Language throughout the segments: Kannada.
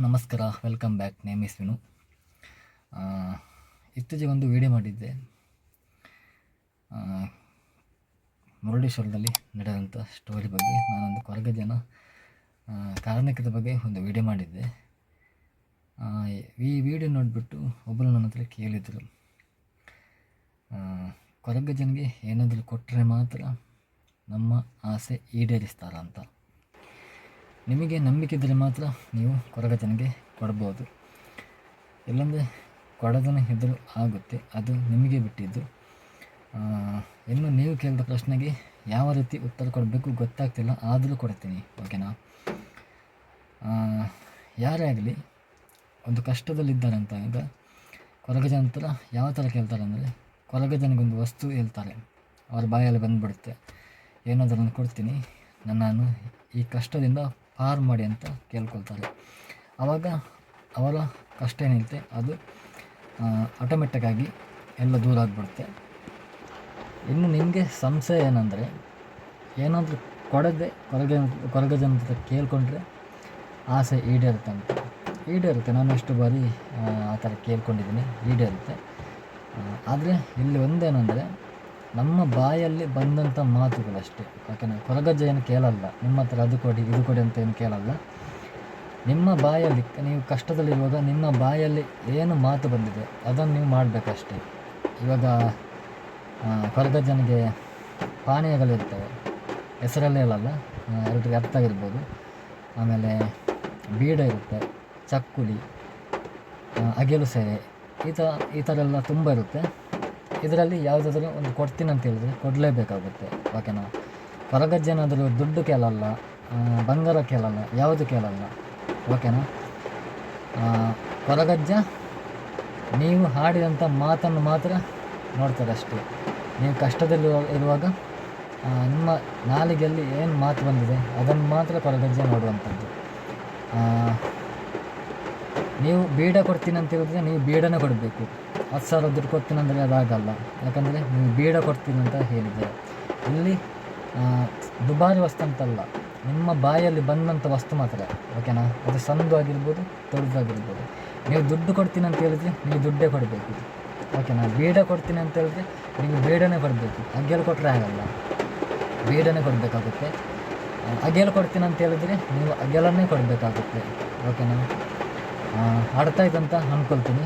ನಮಸ್ಕಾರ welcome back name is Vinu. ಇತ್ತೀಚೆಗೆ ಒಂದು ವಿಡಿಯೋ ಮಾಡಿದ್ದೆ. ಮುರುಡೇಶ್ವರದಲ್ಲಿ ನಡೆದಂಥ ಸ್ಟೋರಿ ಬಗ್ಗೆ. ನಾನೊಂದು ಕೊರಗ ಜನ ಕಾರಣಕ್ಕದ ಬಗ್ಗೆ ಒಂದು ವಿಡಿಯೋ ಮಾಡಿದ್ದೆ. ಈ ವಿಡಿಯೋ ನೋಡಿಬಿಟ್ಟು ಒಬ್ಬರು ನನ್ನ ಹತ್ರ ಕೇಳಿದರು. ಕೊರಗ ಜನಗೆ ಏನಾದರೂ ಕೊಟ್ಟರೆ ಮಾತ್ರ ನಮ್ಮ ಆಸೆ ಈಡೇರಿಸ್ತಾರ ಅಂತ ನಿಮಗೆ ನಂಬಿಕೆ ಇದ್ದರೆ ಮಾತ್ರ ನೀವು ಕೊರಗ ಜನಗೆ ಕೊಡ್ಬೋದು ಇಲ್ಲಾಂದರೆ ಕೊಡದನ ಹೆದರು ಆಗುತ್ತೆ, ಅದು ನಿಮಗೆ ಬಿಟ್ಟಿದ್ದು. ಇನ್ನು ನೀವು ಕೇಳಿದ ಪ್ರಶ್ನೆಗೆ ಯಾವ ರೀತಿ ಉತ್ತರ ಕೊಡಬೇಕು ಗೊತ್ತಾಗ್ತಿಲ್ಲ, ಆದರೂ ಕೊಡ್ತೀನಿ ಓಕೆನಾ? ಯಾರೇ ಆಗಲಿ, ಒಂದು ಕಷ್ಟದಲ್ಲಿದ್ದಾರೆ ಅಂತ ಈಗ ಕೊರಗ ಯಾವ ಥರ ಕೇಳ್ತಾರೆ ಅಂದರೆ ಕೊರಗ ಜನಗೊಂದು ವಸ್ತು ಹೇಳ್ತಾರೆ, ಅವ್ರ ಬಾಯಲ್ಲಿ ಬಂದುಬಿಡುತ್ತೆ, ಏನಾದರೂ ಕೊಡ್ತೀನಿ ನಾನು ಈ ಕಷ್ಟದಿಂದ ಪಾರು ಮಾಡಿ ಅಂತ ಕೇಳ್ಕೊಳ್ತಾರೆ. ಆವಾಗ ಅವರ ಕಷ್ಟ ಏನಿರುತ್ತೆ, ಅದು ಆಟೋಮೆಟಿಕ್ಕಾಗಿ ಎಲ್ಲ ದೂರ ಆಗಿಬಿಡುತ್ತೆ. ಇನ್ನು ನಿಮಗೆ ಸಂಶಯ ಏನಂದರೆ, ಏನಾದರೂ ಕೊಡದೆ ಕೊರಗ ಕೊರಗ ಜನ ಹತ್ರ ಕೇಳ್ಕೊಂಡ್ರೆ ಆಸೆ ಈಡೇರುತ್ತೆ ಅಂತ. ಈಡೇರುತ್ತೆ, ನಾನು ಎಷ್ಟು ಬಾರಿ, ಆ ಥರ ಕೇಳ್ಕೊಂಡಿದ್ದೀನಿ, ಈಡೇರುತ್ತೆ. ಆದರೆ ಇಲ್ಲಿ ಒಂದೇನೆಂದರೆ ನಮ್ಮ ಬಾಯಲ್ಲಿ ಬಂದಂಥ ಮಾತುಗಳಷ್ಟೇ. ಓಕೆನಾ ಕೊರಗಜ್ಜ ಏನು ಕೇಳಲ್ಲ. ನಿಮ್ಮ ಹತ್ರ ಅದು ಕೊಡಿ, ಇದು ಕೊಡಿ ಅಂತ ಏನು ಕೇಳಲ್ಲ. ನಿಮ್ಮ ಬಾಯಲ್ಲಿ, ನೀವು ಕಷ್ಟದಲ್ಲಿರುವಾಗ ನಿಮ್ಮ ಬಾಯಲ್ಲಿ ಏನು ಮಾತು ಬಂದಿದೆ, ಅದನ್ನು ನೀವು ಮಾಡಬೇಕಷ್ಟೇ. ಇವಾಗ ಕೊರಗಜ್ಜನಿಗೆ ಪಾನೀಯಗಳಿರ್ತವೆ. ಹೆಸರಲ್ಲೇ ಹೇಳಲ್ಲ ಎಲ್ರಿಗೆ ಅರ್ಥ ಆಗಿರ್ಬೋದು ಆಮೇಲೆ ಬೀಡ ಇರುತ್ತೆ, ಚಕ್ಕುಲಿ ಅಗೆಲು ಸೇವೆ ಈ ಥರ ಈ ಥರ ಎಲ್ಲ ತುಂಬ ಇರುತ್ತೆ. ಇದರಲ್ಲಿ ಯಾವುದಾದ್ರೂ ಒಂದು ಕೊಡ್ತೀನಿ ಅಂತ ಹೇಳಿದ್ರೆ ಕೊಡಲೇಬೇಕಾಗುತ್ತೆ ಓಕೆನಾ ಹೊರಗಜ್ಜೇನಾದರೂ ದುಡ್ಡು ಕೇಳಲ್ಲ ಬಂಗಾರ ಕೇಳಲ್ಲ, ಯಾವುದು ಕೇಳಲ್ಲ ಓಕೆನಾ ಹೊರಗಜ್ಜ, ನೀವು ಹಾಡಿದಂಥ ಮಾತನ್ನು ಮಾತ್ರ ನೋಡ್ತಾರೆ ಅಷ್ಟೇ. ನೀವು ಕಷ್ಟದಲ್ಲಿ ಇರುವಾಗ ನಿಮ್ಮ ನಾಲಿಗೆಯಲ್ಲಿ ಏನು ಮಾತು ಬಂದಿದೆ ಅದನ್ನು ಮಾತ್ರ ಹೊರಗಜ್ಜೆ ನೋಡುವಂಥದ್ದು. ನೀವು ಬೇಡ ಕೊಡ್ತೀನಿ ಅಂತ ಹೇಳಿದ್ರೆ ನೀವು ಬೇಡನೇ ಕೊಡಬೇಕು. ಹತ್ತು ಸಾವಿರ ದುಡ್ಡು ಕೊಡ್ತೀನಿ ಅಂದರೆ ಅದಾಗಲ್ಲ ಯಾಕಂದರೆ ನೀವು ಬೇಡ ಕೊಡ್ತೀನಿ ಅಂತ ಹೇಳಿದ್ದೀರ. ಇಲ್ಲಿ ದುಬಾರಿ ವಸ್ತು ಅಂತಲ್ಲ. ನಿಮ್ಮ ಬಾಯಲ್ಲಿ ಬಂದಂಥ ವಸ್ತು ಮಾತ್ರ. ಓಕೆನಾ ಅದು ಸಂದು ಆಗಿರ್ಬೋದು ದೊಡ್ಡದಾಗಿರ್ಬೋದು ನೀವು ದುಡ್ಡು ಕೊಡ್ತೀನಿ ಅಂತ ಹೇಳಿದ್ರೆ ನೀವು ದುಡ್ಡೇ ಕೊಡಬೇಕು. ಓಕೆನಾ ಬೇಡ ಕೊಡ್ತೀನಿ ಅಂತ ಹೇಳಿದ್ರೆ ನೀವು ಬೇಡನೇ ಕೊಡಬೇಕು. ಅಗ್ಗೆಲು ಕೊಟ್ಟರೆ ಆಗಲ್ಲ. ಬೀಡನೇ ಕೊಡಬೇಕಾಗುತ್ತೆ. ಅಗೆಲು ಕೊಡ್ತೀನಿ ಅಂತ ಹೇಳಿದ್ರೆ ನೀವು ಅಗೆಲನ್ನೇ ಕೊಡಬೇಕಾಗುತ್ತೆ. ಓಕೆನಾ ಅರ್ಥ ಆಯ್ತು ಅಂತ ಅಂದ್ಕೊಳ್ತೀನಿ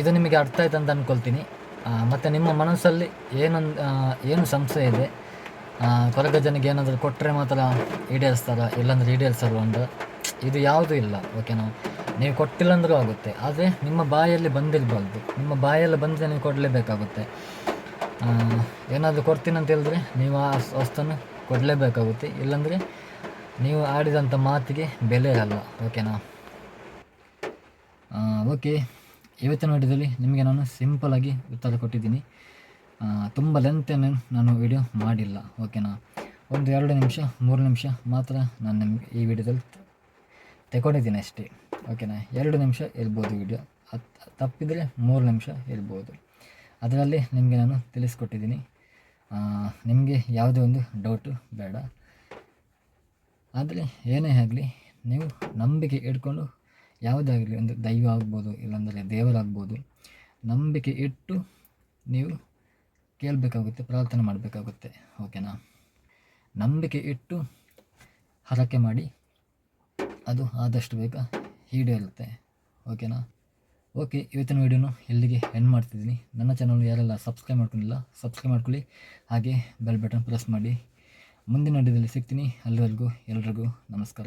ಇದು ನಿಮಗೆ ಅರ್ಥ ಆಯ್ತು ಅಂತ ಅಂದ್ಕೊಳ್ತೀನಿ ಮತ್ತು ನಿಮ್ಮ ಮನಸ್ಸಲ್ಲಿ ಏನೊಂದು ಏನು ಸಂಶಯ ಇದೆ? ಕೊರಗ ಜನಗೆ ಏನಾದರೂ ಕೊಟ್ಟರೆ ಮಾತ್ರ ಈಡೇರಿಸ್ತಾರ? ಇಲ್ಲಾಂದ್ರೆ ಈಡೇರಿಸಲ್ವ ಅಂತ? ಇದು ಯಾವುದೂ ಇಲ್ಲ ಓಕೆನಾ ನೀವು? ಕೊಟ್ಟಿಲ್ಲ ಅಂದರೂ ಆಗುತ್ತೆ. ಆದರೆ ನಿಮ್ಮ ಬಾಯಲ್ಲಿ ಬಂದಿರಬಾರ್ದು. ನಿಮ್ಮ ಬಾಯಲ್ಲಿ ಬಂದರೆ ನೀವು ಕೊಡಲೇಬೇಕಾಗುತ್ತೆ. ಏನಾದರೂ ಕೊಡ್ತೀನಿ ಅಂತ ಹೇಳಿದ್ರೆ ನೀವು ಆ ವಸ್ತುವನ್ನು ಕೊಡಲೇಬೇಕಾಗುತ್ತೆ. ಇಲ್ಲಾಂದರೆ ನೀವು ಆಡಿದಂಥ ಮಾತಿಗೆ ಬೆಲೆ ಅಲ್ಲ ಓಕೆನಾ ಓಕೆ ಇವತ್ತಿನ ವಿಡಿಯೋದಲ್ಲಿ ನಿಮಗೆ ನಾನು ಸಿಂಪಲಾಗಿ ಉತ್ತರ ಕೊಟ್ಟಿದ್ದೀನಿ. ತುಂಬ ಲೆಂತ್ ಏನೇನು ನಾನು ವಿಡಿಯೋ ಮಾಡಿಲ್ಲ ಓಕೆನಾ ಒಂದು ಎರಡು ನಿಮಿಷ, ಮೂರು ನಿಮಿಷ ಮಾತ್ರ ನಾನು ನಿಮಗೆ ಈ ವಿಡಿಯೋದಲ್ಲಿ ತಗೊಂಡಿದ್ದೀನಿ ಅಷ್ಟೇ ಓಕೆನಾ ಎರಡು ನಿಮಿಷ ಇರ್ಬೋದು ವಿಡಿಯೋ ತಪ್ಪಿದರೆ ಮೂರು ನಿಮಿಷ ಇರ್ಬೋದು. ಅದರಲ್ಲಿ ನಿಮಗೆ ನಾನು ತಿಳಿಸ್ಕೊಟ್ಟಿದ್ದೀನಿ. ನಿಮಗೆ ಯಾವುದೇ ಒಂದು ಡೌಟು ಬೇಡ. ಆದರೆ ಏನೇ ಆಗಲಿ, ನೀವು ನಂಬಿಕೆ ಇಟ್ಕೊಂಡು ಯಾವುದಾಗಲಿ ಒಂದು ದೈವ ಆಗ್ಬೋದು, ಇಲ್ಲಾಂದರೆ ದೇವರಾಗ್ಬೋದು ನಂಬಿಕೆ ಇಟ್ಟು ನೀವು ಕೇಳಬೇಕಾಗುತ್ತೆ, ಪ್ರಾರ್ಥನೆ ಮಾಡಬೇಕಾಗುತ್ತೆ, ಓಕೆನಾ? ನಂಬಿಕೆ ಇಟ್ಟು ಹರಕೆ ಮಾಡಿ ಅದು ಆದಷ್ಟು ಬೇಗ ಈಡೇರುತ್ತೆ, ಓಕೆನಾ? ಓಕೆ, ಇವತ್ತಿನ ವೀಡಿಯೋನು ಎಲ್ಲಿಗೆ ಎಂಡ್ ಮಾಡ್ತಿದ್ದೀನಿ. ನನ್ನ ಚಾನಲ್ ಯಾರೆಲ್ಲ ಸಬ್ಸ್ಕ್ರೈಬ್ ಮಾಡ್ಕೊಂಡಿಲ್ಲ ಸಬ್ಸ್ಕ್ರೈಬ್ ಮಾಡ್ಕೊಳ್ಳಿ. ಹಾಗೆ ಬೆಲ್ ಬಟನ್ ಪ್ರೆಸ್ ಮಾಡಿ. ಮುಂದಿನ ವಿಡಿಯೋದಲ್ಲಿ ಸಿಗ್ತೀನಿ. ಅಲ್ಲಿವರೆಗೂ ಎಲ್ರಿಗೂ ನಮಸ್ಕಾರ.